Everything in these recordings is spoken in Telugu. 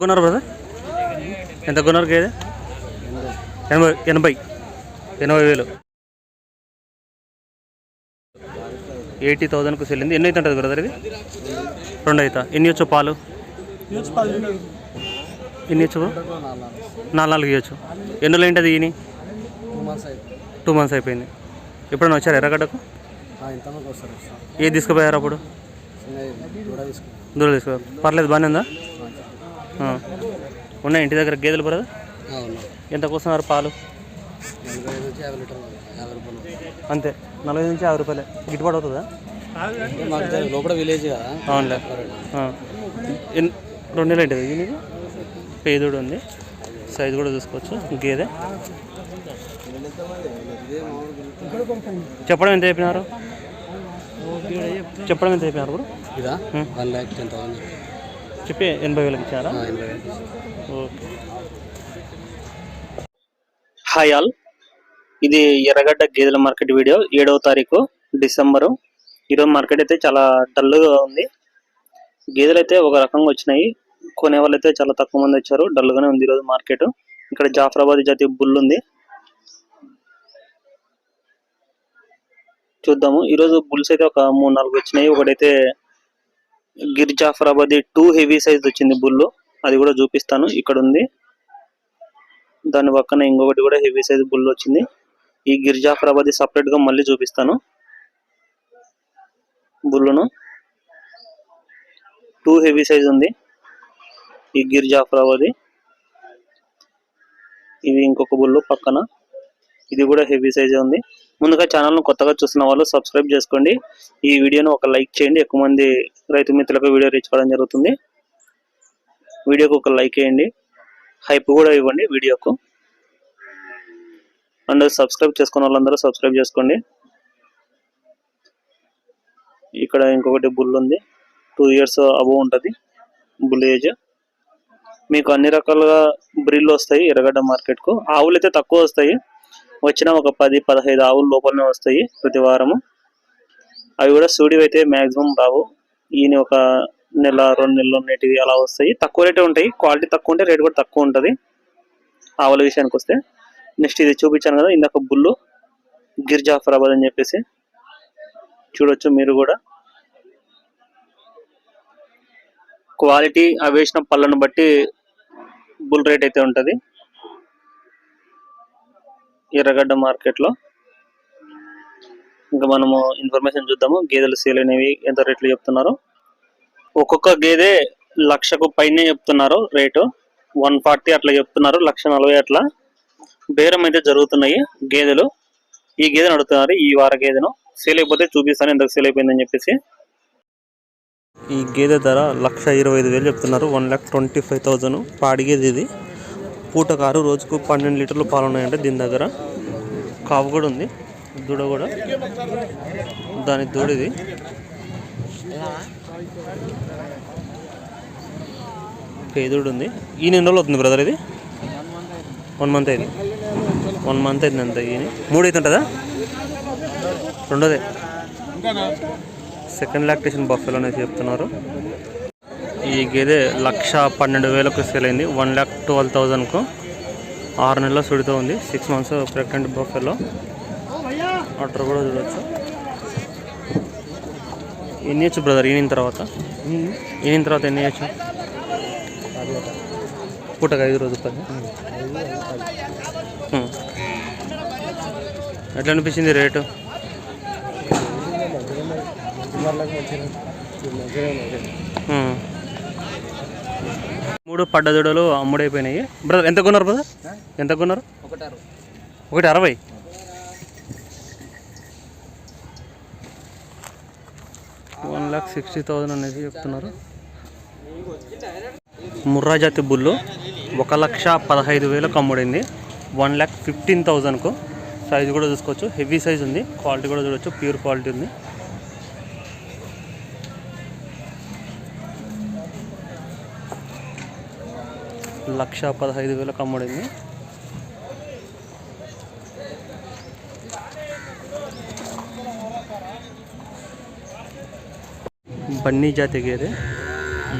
కొన్నారు బ్రదర్? ఎంత కొన్నారు గేదె? ఎనభై ఎనభై. ఎనభై వేలు. ఎయిటీ థౌజండ్కి సెల్లింది ఎన్ని అవుతుంటుంది బ్రదర్ ఇది? రెండు అవుతా ఎన్ని ఇవ్వచ్చు పాలు? ఎన్ని బ్రో? నాలుగు నాలుగు ఇవ్వచ్చు. ఎన్ని రోజులు ఏంటది ఈయన టూ మంత్స్ అయిపోయింది. ఎప్పుడైనా వచ్చారు ఎర్రగడ్డకు? ఏది తీసుకుపోయారు అప్పుడు? దూరం తీసుకో పర్లేదు బాగానే ఉందా. ఉన్నాయి ఇంటి దగ్గర గేదెలు బ్రదర్ అవును ఎంత కోస్తున్నారు పాలు? అంతే. నలభై నుంచి యాభై రూపాయలే. గిట్టుబాటు అవుతుందా? లోపల విలేజ్ కదా. అవునులే. రెండు నెలలు ఏంటిది ఇది నీకు పేదోడు ఉంది. సైజు కూడా చూసుకోవచ్చు. గేదె. చెప్పడం ఎంత చెప్పినారు? చెప్పడం ఎంత చెప్పినారు ఇప్పుడు? ఇదా? వన్ ల్యాక్ టెన్ థౌసండ్ చెప్పి ఎనభై వేలకు ఇచ్చారా? ఓకే. Hi all. ఇది ఎర్రగడ్డ గేదెల మార్కెట్ వీడియో. ఏడవ తారీఖు డిసెంబరు. ఈరోజు మార్కెట్ అయితే చాలా డల్గా ఉంది. గేదెలు అయితే ఒక రకంగా వచ్చినాయి. కొనే వాళ్ళు అయితే చాలా తక్కువ మంది వచ్చారు. డల్గానే ఉంది ఈరోజు మార్కెట్. ఇక్కడ జాఫరాబాద్ జాతి బుల్ ఉంది. చూద్దాము. ఈరోజు బుల్స్ అయితే ఒక మూడు నాలుగు వచ్చినాయి. ఒకటైతే Gir Jafarabad two heavy size వచ్చింది బుల్ అది కూడా చూపిస్తాను. ఇక్కడ ఉంది దాని పక్కన ఇంకొకటి కూడా హెవీ సైజ్ బుల్ వచ్చింది. ఈ గిర్ జాఫరాబాద్ సపరేట్గా మళ్ళీ చూపిస్తాను. బుల్లును. టూ హెవీ సైజ్ ఉంది. ఈ గిర్ జాఫరాబాద్ ఇది ఇంకొక బుల్లు పక్కన. ఇది కూడా హెవీ సైజే ఉంది. ముందుగా ఛానల్ను కొత్తగా చూస్తున్న వాళ్ళు సబ్స్క్రైబ్ చేసుకోండి. ఈ వీడియోను ఒక లైక్ చేయండి. ఎక్కువ మంది రైతు మిత్రులకు వీడియో రీచ్ కావడం జరుగుతుంది. వీడియోకు ఒక లైక్ వేయండి. హైప్ కూడా ఇవ్వండి వీడియోకు. అండ్ సబ్స్క్రైబ్ చేసుకున్న వాళ్ళందరూ సబ్స్క్రైబ్ చేసుకోండి. ఇక్కడ ఇంకొకటి బుల్ ఉంది. టూ ఇయర్స్ అబవ్ ఉంటుంది. బుల్ ఏజ్ మీకు అన్ని రకాలుగా బ్రిల్లు వస్తాయి ఎర్రగడ్డ మార్కెట్కు ఆవులు అయితే తక్కువ వస్తాయి. వచ్చిన ఒక పది పదహైదు ఆవులు లోపలనే వస్తాయి ప్రతి వారము. అవి కూడా సూడివి అయితే మ్యాక్సిమం రావు. ఈయన ఒక నెల రెండు నెలలు ఉన్నటివి అలా వస్తాయి. తక్కువ రేటే ఉంటాయి. క్వాలిటీ తక్కువ ఉంటే రేట్ కూడా తక్కువ ఉంటుంది. ఆవుల విషయానికి వస్తే. నెక్స్ట్ ఇది చూపించాను కదా ఇందాక బుల్లు గిర్ జాఫరాబాద్ అని చెప్పేసి. చూడొచ్చు మీరు కూడా. క్వాలిటీ అవి వేసిన పళ్ళను బట్టి బుల్ రేట్ అయితే ఉంటుంది. ఎర్రగడ్డ మార్కెట్లో ఇంకా మనము ఇన్ఫర్మేషన్ చూద్దాము. గేదెలు సేల్ అనేవి ఎంత రేట్లు చెప్తున్నారు? ఒక్కొక్క గేదె లక్షకు పైనే చెప్తున్నారు రేటు. వన్ ఫార్టీ అట్లా చెప్తున్నారు లక్ష నలభై అట్లా. బేరం అయితే జరుగుతున్నాయి గేదెలు. ఈ గేదెను అడుగుతున్నారు ఈ వార గేదెను. సేల్ అయిపోతే చూపిస్తాను ఎంత సేల్ అయిపోయిందని చెప్పేసి. ఈ గేదె ధర లక్ష ఇరవై ఐదు వేలు చెప్తున్నారు. One lakh twenty five thousand పాడి గేదె ఇది. పూటకారు రోజుకు పన్నెండు లీటర్లు పాలు ఉన్నాయంటే దీని దగ్గర కావు కూడా ఉంది దూడ కూడా. దాని దూడిది. పేదోడు ఉంది. ఈ ఎన్ని రోజులు అవుతుంది బ్రదర్ ఇది? వన్ మంత్ అయింది. వన్ మంత్ అయింది అంత ఈయన మూడు అవుతుంటుందా? రెండోదే. సెకండ్ లాక్టేషన్ బఫెలో అనేసి చెప్తున్నారు. ఈ గేదె లక్ష పన్నెండు వేలకు సేల్ అయింది. వన్ ల్యాక్ ట్వెల్వ్ థౌజండ్కు ఆరు నెలల సుడితో ఉంది. Six months pregnant buffalo utter కూడా చూడవచ్చు ఎన్ని ఇచ్చు బ్రదర్ ఈనిన తర్వాత? ఈనిన తర్వాత ఎన్ని ఇచ్చు పూటకు ఐదు రోజులు పది ఎట్లా అనిపించింది రేటు? Hmm. మూడు పడ్డదూడలు అమ్ముడైపోయినాయి. బ్రదర్ ఎంత కొన్నారు బ్రదర్? ఎంత కొన్నారు? ఒకటి అరవై. వన్ ల్యాక్ సిక్స్టీ థౌజండ్ అనేది చెప్తున్నారు. ముర్రా జాతి బుల్లు ఒక లక్ష పదహైదు వేలకు అమ్ముడైంది. వన్ ల్యాక్ ఫిఫ్టీన్ థౌజండ్కు సైజు కూడా చూసుకోవచ్చు. హెవీ సైజ్ ఉంది. క్వాలిటీ కూడా చూడవచ్చు ప్యూర్ క్వాలిటీ ఉంది. లక్ష పదహైదు వేలకు అమ్ముడింది. బన్నీ జాతి గేదె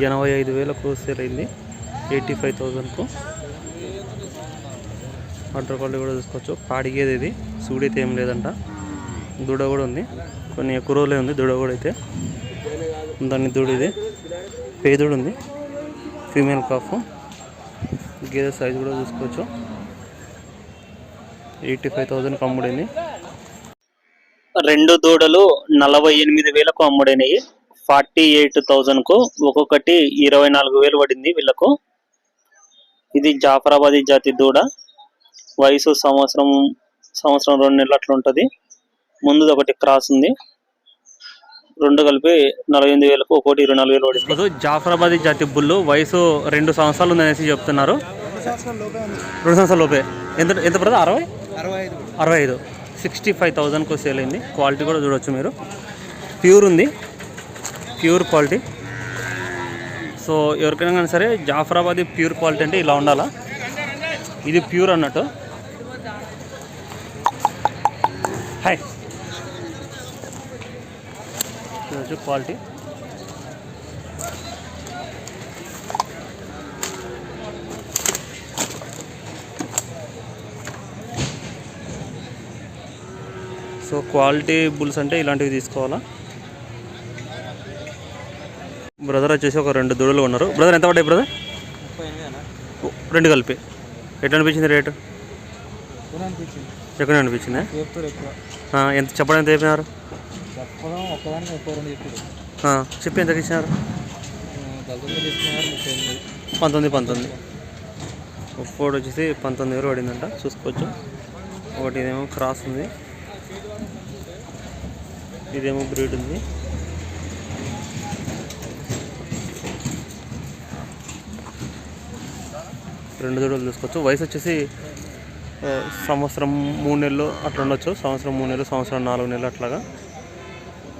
ఎనభై ఐదు వేలకు సేల్ అయింది. ఎయిటీ ఫైవ్ థౌజండ్కు. వాటర్ క్వాలిటీ కూడా చూసుకోవచ్చు. పాడిగేది ఇది. సూడైతే ఏం లేదంట. దూడ కూడా ఉంది. కొన్ని ఎక్కువ రోజులే ఉంది. దూడ కూడా అయితే. దాన్ని దూడ ఇది. పేదూడు ఉంది. Female cough. గేదె సైజు కూడా చూసుకోవచ్చు. ఎయిటీ ఫైవ్ థౌజండ్కి అమ్ముడింది రెండు దూడలు నలభై ఎనిమిది వేలకు అమ్ముడైనవి ఫార్టీ ఎయిట్ థౌజండ్కు ఒక్కొక్కటి ఇరవై నాలుగు వేలు పడింది వీళ్ళకు. ఇది జాఫరాబాదీ జాతి దూడ. వయసు సంవత్సరం సంవత్సరం రెండు నెలలు అట్లా ఉంటుంది. ముందు ఒకటి క్రాస్ ఉంది. రెండు కలిపి నలభై ఎనిమిది వేలకు ఒకటి ఇరవై నాలుగు వేలు పడింది. జాఫరాబాదీ జాతి బుల్లు వయసు రెండు సంవత్సరాలు ఉందనేసి చెప్తున్నారు. రెండు సంవత్సరాల లోపే. ఎంత ఎంత పడుతుంది అరవై? అరవై ఐదు. అరవై ఐదు. సిక్స్టీ ఫైవ్ థౌజండ్కి సేల్ అయింది క్వాలిటీ కూడా చూడొచ్చు మీరు. ప్యూర్ ఉంది. ప్యూర్ క్వాలిటీ సో ఎవరికైనా కానీ సరే జాఫరాబాద్ ప్యూర్ క్వాలిటీ అంటే ఇలా ఉండాలా? ఇది ప్యూర్ అన్నట్టు. హాయ్ చూడొచ్చు క్వాలిటీ సో క్వాలిటీ బుల్స్ అంటే ఇలాంటివి తీసుకోవాలా? బ్రదర్ వచ్చేసి ఒక రెండు దూడలు ఉన్నారు బ్రదర్ ఎంత పడ్డాయి బ్రదర్? రెండు కలిపి. ఎట్లా అనిపించింది రేటు? ఎక్కడ అనిపించింది? ఎంత చెప్పడం ఎంత చెప్పినారు? చెప్పి ఎంతకి ఇచ్చినారు? పంతొమ్మిది పంతొమ్మిది. ఒక్కోటి వచ్చేసి పంతొమ్మిది వేలు పడిందంట. చూసుకోవచ్చు. ఒకటి ఇదేమో క్రాస్ ఉంది. ఇదేమో బ్రీడ్ ఉంది. రెండు దూడలు చూసుకోవచ్చు వయసు వచ్చేసి సంవత్సరం మూడు నెలలు అట్లా ఉండొచ్చు. సంవత్సరం మూడు నెలలు సంవత్సరం నాలుగు నెలలు అట్లాగా.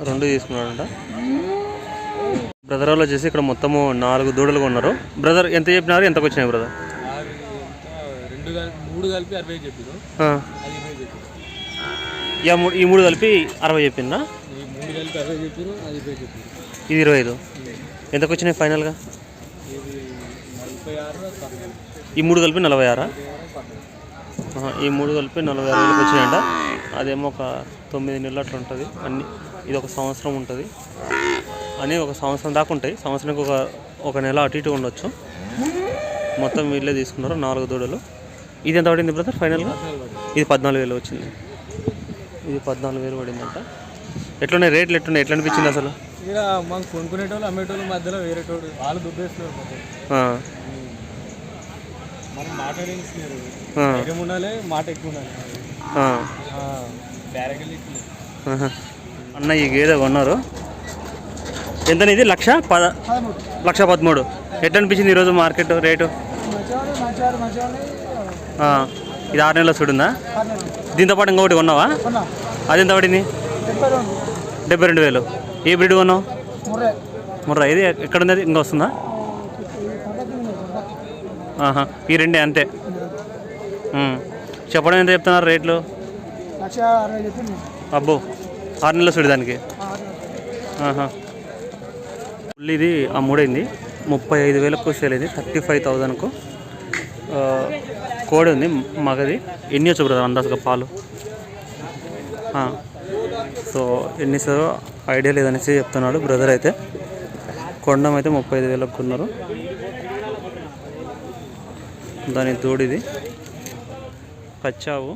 రెండు తీసుకున్నాడంట. బ్రదర్ వాళ్ళు వచ్చేసి ఇక్కడ మొత్తము నాలుగు దూడలు కొన్నారు. బ్రదర్ ఎంత చెప్పినారు? ఎంతకు వచ్చినాయి బ్రదర్ రెండు మూడు కలిపి అరవై చెప్పారు మూడు ఈ మూడు కలిపి అరవై చెప్పిందా ఇది ఇరవై ఐదు. ఎంతకు వచ్చినాయి ఫైనల్గా ఈ మూడు కలిపి నలభై ఆరా? ఈ మూడు కలిపి నలభై ఆరు వేలకు వచ్చినాయంట. అదేమో ఒక తొమ్మిది నెలలు అట్లా ఉంటుంది. అన్ని ఇది ఒక సంవత్సరం ఉంటుంది. అని ఒక సంవత్సరం దాకా ఉంటాయి. సంవత్సరానికి ఒక ఒక నెల అటు ఇటు ఉండొచ్చు. మొత్తం వీళ్ళే తీసుకున్నారు నాలుగు దూడలు. ఇది ఎంత పడింది బ్రదర్ ఫైనల్గా? ఇది పద్నాలుగు వేలు వచ్చింది. ఇది పద్నాలుగు వేలు పడిందంట. ఎట్లున్నాయి? రేట్లు ఎట్లున్నాయి? ఎట్లా అనిపించింది అసలు? ఇక మాకు కొనుక్కునేటోళ్ళు అమ్మేటోళ్ళు మధ్యలో వేరేటోడు వాళ్ళు దుబ్బేస్తున్నారు మనం మాట్లాడేస్తున్నారు ధైర్యం ఉండాలి మాట ఎక్కువ ఉండాలి. ఆహా. అన్న ఈ గేదె కొన్నారు. ఎంత ఇది? లక్ష పద లక్ష పదమూడు. ఎట్లా అనిపించింది ఈరోజు మార్కెట్ రేటు? ఇది ఆరు నెలల చూడుందా దీంతో పాటు ఇంకొకటి కొన్నావా? అది ఎంత పడింది? డెబ్బై రెండు. వేలు. ఏ బ్రీడ్ కొన్నావు? ముర్రా. ఇది ఎక్కడ ఉంది? ఇంకా వస్తుందా? ఆహా. ఈ రెండే అంతే. చెప్పడం ఎంత చెప్తున్నారు రేట్లు? అబ్బో. ఆరు నెలల చూడు దానికి. ఆహా. ఇది అమ్ముడైంది ముప్పై ఐదు వేలకు సేల్ అయింది. థర్టీ ఫైవ్ థౌజండ్కు. కోడి ఉంది మగది. ఎన్ని వచ్చు బ్రదర్ అందాజుగా పాలు? సో ఎన్ని సార్ ఐడియా లేదనేసి చెప్తున్నాడు బ్రదర్ అయితే. కొండం అయితే ముప్పై ఐదు వేలకు కొన్నారు. దాని తోడిది కచ్చావు.